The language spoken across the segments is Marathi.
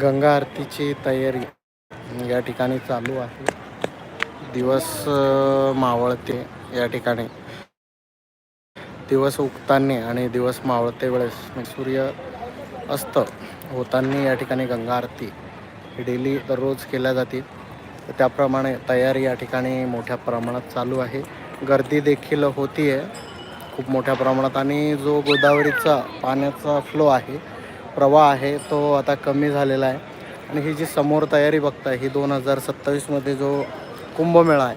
गंगा आरतीची तयारी या ठिकाणी चालू आहे. दिवस मावळते या ठिकाणी. दिवस उगताना आणि दिवस मावळते वेळेस म्हणजे सूर्य अस्त होताना या ठिकाणी गंगा आरती ही डेली दररोज केल्या जाते. त्याप्रमाणे तयारी या ठिकाणी मोठ्या प्रमाणात चालू आहे. गर्दी देखील होती आहे खूप मोठ्या प्रमाणात आणि जो गोदावरीचा पाण्याचा फ्लो आहे प्रवाह आहे तो आता कमी झालेला आहे. आणि ही जी समोर तयारी बघताय ही दोन हजार सत्तावीसमध्ये जो कुंभमेळा आहे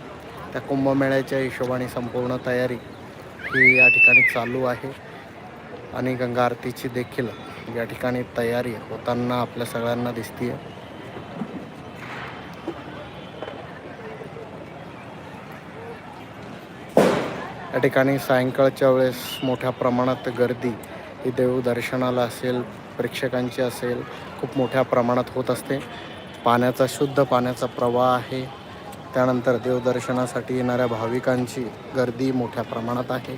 त्या कुंभमेळ्याच्या हिशोबाने संपूर्ण तयारी ही या ठिकाणी चालू आहे. आणि गंगा आरतीची देखील या ठिकाणी तयारी होताना आपल्या सगळ्यांना दिसतीये. या ठिकाणी सायंकाळच्या वेळेस मोठ्या प्रमाणात गर्दी ही देवदर्शनाला असेल प्रेक्षकांची असेल खूप मोठ्या प्रमाणात होत असते. पाण्याचा शुद्ध पाण्याचा प्रवाह आहे. त्यानंतर देवदर्शनासाठी येणाऱ्या भाविकांची गर्दी मोठ्या प्रमाणात आहे.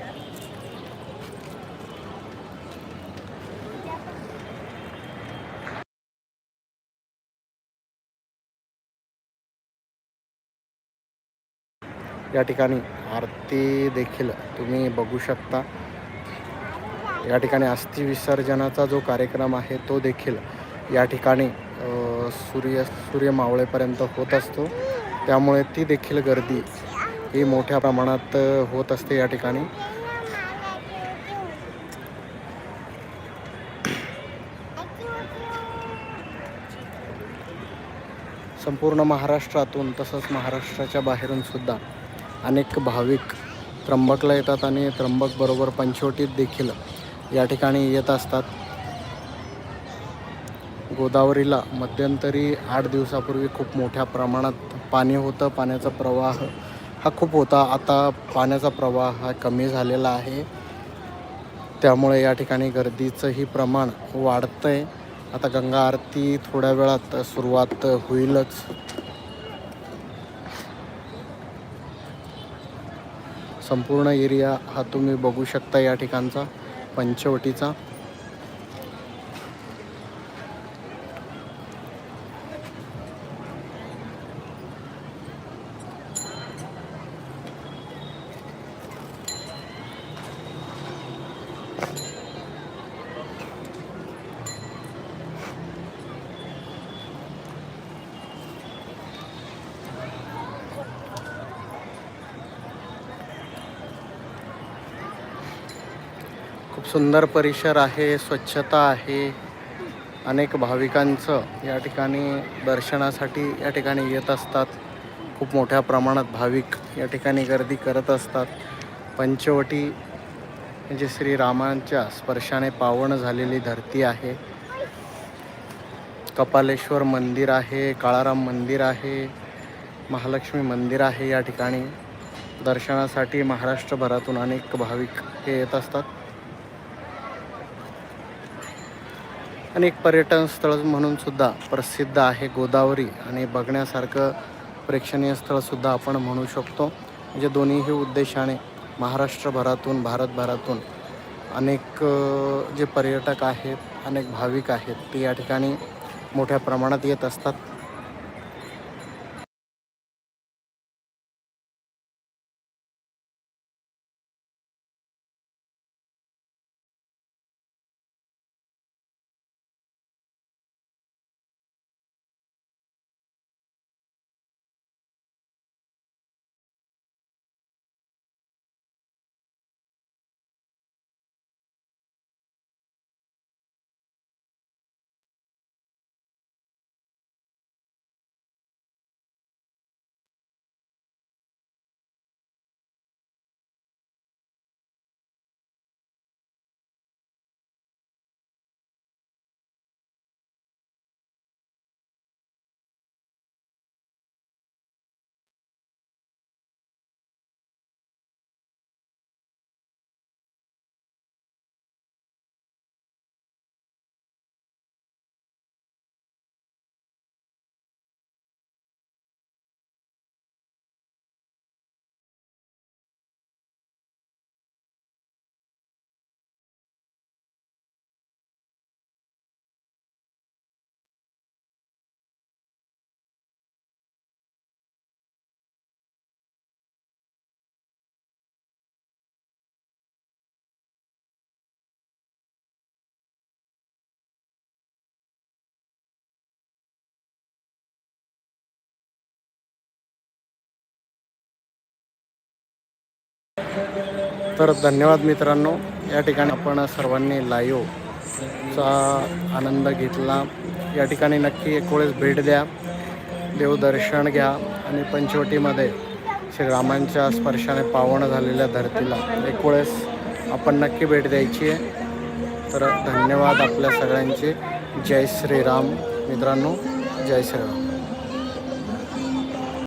या ठिकाणी आरती देखील तुम्ही बघू शकता. या ठिकाणी अस्थि विसर्जनाचा जो कार्यक्रम आहे तो देखील या ठिकाणी सूर्य सूर्य मावळेपर्यंत होत असतो. त्यामुळे ती देखील गर्दी ही मोठ्या प्रमाणात होत असते या ठिकाणी. संपूर्ण महाराष्ट्रातून तसंच महाराष्ट्राच्या बाहेरून सुद्धा अनेक भाविक त्र्यंबकला येतात आणि त्र्यंबक बरोबर पंचवटीत देखील या ठिकाणी येत असतात. गोदावरीला मध्यंतरी आठ दिवसापूर्वी खूप मोठ्या प्रमाणात पाणी होतं. पाण्याचा प्रवाह हा खूप होता. आता पाण्याचा प्रवाह हा कमी झालेला आहे. त्यामुळे या ठिकाणी गर्दीचंही प्रमाण वाढतं आहे आता गंगा आरती थोड्या वेळात सुरुवात होईलच. संपूर्ण एरिया हा तुम्ही बघू शकता या ठिकाणचा. पंचवटीचा खूप सुंदर परिसर आहे स्वच्छता आहे. अनेक भाविकांचं या ठिकाणी दर्शनासाठी या ठिकाणी येत असतात. खूप मोठ्या प्रमाणात भाविक या ठिकाणी गर्दी करत असतात. पंचवटी म्हणजे श्रीरामांच्या स्पर्शाने पावन झालेली धरती आहे. कपालेश्वर मंदिर आहे काळाराम मंदिर आहे महालक्ष्मी मंदिर आहे या ठिकाणी. दर्शनासाठी महाराष्ट्रभरातून अनेक भाविक हे येत असतात. आणि एक पर्यटन स्थळ म्हणून सुद्धा प्रसिद्ध आहे गोदावरी आणि बघण्यासारखं प्रेक्षणीय स्थळसुद्धा आपण म्हणू शकतो. म्हणजे दोन्हीही उद्देशाने महाराष्ट्रभरातून भारतभरातून अनेक जे पर्यटक आहेत अनेक भाविक आहेत ते या ठिकाणी मोठ्या प्रमाणात येत असतात. तर धन्यवाद मित्रांनो या ठिकाणी आपण सर्वांनी लाईव्हचा आनंद घेतला. या ठिकाणी नक्की एक वेळेस भेट द्या देवदर्शन घ्या आणि पंचवटीमध्ये श्रीरामांच्या स्पर्शाने पावन झालेल्या धरतीला एक वेळेस आपण नक्की भेट द्यायची आहे. तर धन्यवाद आपल्या सगळ्यांचे. जय श्रीराम. मित्रांनो जय श्रीराम.